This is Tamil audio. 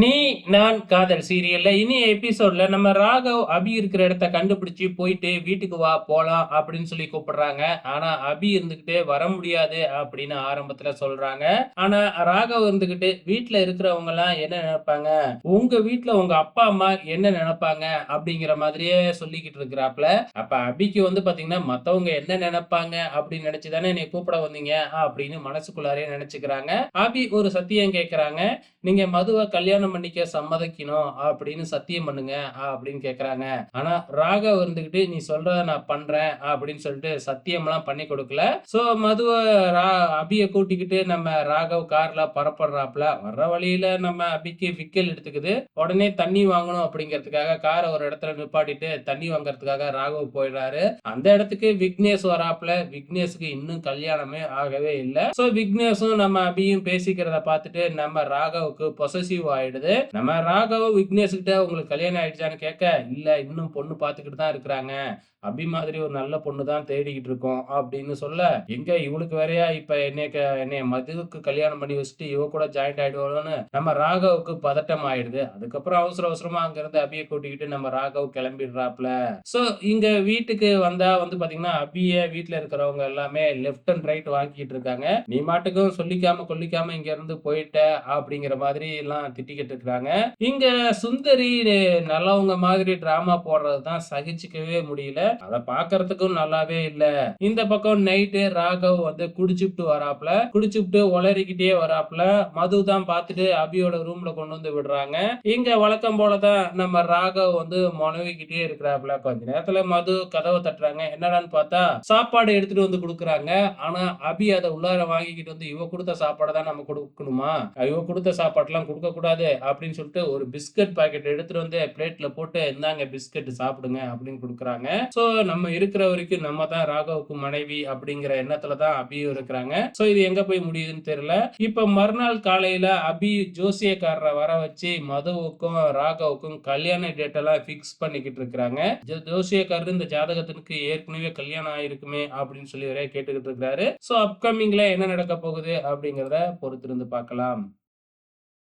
நீ நான் காதல் சீரியல்ல இனி எபிசோட்ல நம்ம ராகவ் அபி இருக்கிற இடத்த கண்டுபிடிச்சு போயிட்டு வீட்டுக்கு வா போலாம் அப்படின்னு சொல்லி கூப்பிடுறாங்க. ஆனா அபி இருந்துகிட்டு வர முடியாது அப்படின்னு ஆரம்பத்துல சொல்றாங்க. ஆனா ராகவ் இருந்துகிட்டு வீட்டுல இருக்கிறவங்க எல்லாம் என்ன நினைப்பாங்க? உங்க வீட்டுல உங்க அப்பா அம்மா என்ன நினைப்பாங்க? அப்படிங்கிற மாதிரியே சொல்லிக்கிட்டு இருக்கிறாப்ல அப்ப அபிக்கு வந்து பாத்தீங்கன்னா மத்தவங்க என்ன நினைப்பாங்க அப்படின்னு நினைச்சுதானே என்னை கூப்பிட வந்தீங்க அப்படின்னு மனசுக்குள்ளாரே நினைச்சுக்கிறாங்க. அபி ஒரு சத்தியம் கேக்குறாங்க. நீங்க மதுவை கல்யாணம் பண்ணிக்க சம்மதிக்கணும். அப்படின்னு சத்தியம் பண்ணுங்க. அப்படின்னு கேக்குறாங்க. ஆனா ராகவ் இருந்துகிட்டு நீ சொல்றத நான் பண்றேன். அப்படின்னு சொல்லிட்டு சத்தியம்லாம் பண்ணி கொடுக்கல. சோ மதுவை அபியை அபிய கூட்டிக்கிட்டு நம்ம ராகவ் கார்ல பரப்படுறாப்ல வர்ற வழியில நம்ம அபிக்கு விக்கல் எடுத்துக்குது. உடனே தண்ணி வாங்கணும் அப்படிங்கிறதுக்காக காரை ஒரு இடத்துல நிப்பாட்டிட்டு தண்ணி வாங்குறதுக்காக ராகவ் போயிடுறாரு. அந்த இடத்துக்கு விக்னேஷ் வராப்ல விக்னேஷுக்கு இன்னும் கல்யாணமே ஆகவே இல்லை. சோ விக்னேஷும் நம்ம அபியும் பேசிக்கிறத பார்த்துட்டு நம்ம ராகவுக்கு பொசசிவ் ஆயிடுது நம்ம ராகவ் விக்னேஷ் கிட்ட உங்களுக்கு கல்யாணம் ஆயிடுச்சான்னு கேட்க இல்ல இன்னும் பொண்ணு பார்த்துக்கிட்டு தான் இருக்கிறாங்க. அபி மாதிரி ஒரு நல்ல பொண்ணு தான் தேடிக்கிட்டு இருக்கோம் அப்படின்னு சொல்ல எங்க இவளுக்கு வேறையா? இப்ப என்னைய க- என்னைய மதுவுக்கு கல்யாணம் பண்ணி வச்சுட்டு இவ கூட ஜாயிண்ட் ஆயிடுவாளோன்னு நம்ம ராகவுக்கு பதட்டம் ஆயிடுது. அதுக்கப்புறம் அவசர அவசரமா அங்க இருந்து கூட்டிக்கிட்டு நம்ம ராகவ் கிளம்பிடுறாப்ல. சோ இங்க வீட்டுக்கு வந்தா வந்து பாத்தீங்கன்னா அபிய வீட்டுல இருக்கிறவங்க எல்லாமே லெஃப்ட் அண்ட் ரைட் வாங்கிட்டு இருக்காங்க. நீ மாட்டுக்கும் சொல்லிக்காம கொல்லிக்காம இங்க இருந்து போயிட்ட அப்படிங்கிற மாதிரி எல்லாம் திட்டிக்கிட்டு இருக்கிறாங்க இங்க சுந்தரி நல்லவங்க மாதிரி டிராமா போடுறதுதான் சகிச்சுக்கவே முடியல. அத பாக்குறதுக்கும் நல்லாவே இல்ல. இந்த பக்கம் நைட்டு ராகவ் வந்து குடிச்சுட்டு வராப்ல குடிச்சுட்டு உளறிக்கிட்டே வராப்ல மது தான் பார்த்துட்டு அபியோட ரூம்ல கொண்டு வந்து விடுறாங்க. இங்க வழக்கம் போலதான் நம்ம ராகவ் வந்து மனைவிக்கிட்டே இருக்கிறாப்ல கொஞ்ச நேரத்துல மது கதவை தட்டுறாங்க. என்னடான்னு பார்த்தா சாப்பாடு எடுத்துட்டு வந்து கொடுக்குறாங்க. ஆனா அபி அதை உள்ளார வாங்கிக்கிட்டு வந்து இவ கொடுத்த சாப்பாடை தான் நம்ம கொடுக்கணுமா? இவ கொடுத்த சாப்பாடுலாம் கொடுக்க கூடாது அப்படின்னு சொல்லிட்டு ஒரு பிஸ்கட் பாக்கெட் எடுத்துட்டு வந்து பிளேட்ல போட்டு இந்தாங்க பிஸ்கட் சாப்பிடுங்க அப்படின்னு கொடுக்குறாங்க. சோ நம்ம இருக்கிற வரைக்கும் நம்ம தான் ராகவுக்கு மனைவி அப்படிங்கிற எண்ணத்துல தான் அபியும் இருக்கிறாங்க. சோ இது எங்க போய் முடியுதுன்னு தெரியல. இப்ப மறுநாள் காலையில அபி ஜோசியக்காரரை வர வச்சு மதுவுக்கும் ராகவுக்கும் கல்யாண டேட் எல்லாம் பிக்ஸ் பண்ணிக்கிட்டு இருக்கிறாங்க. ஜோசியக்காரர் இந்த ஜாதகத்திற்கு ஏற்கனவே கல்யாணம் ஆயிருக்குமே அப்படின்னு சொல்லி வரைய கேட்டுக்கிட்டு இருக்கிறாரு. சோ அப்கமிங்ல என்ன நடக்க போகுது அப்படிங்கிறத பொறுத்திருந்து பார்க்கலாம்.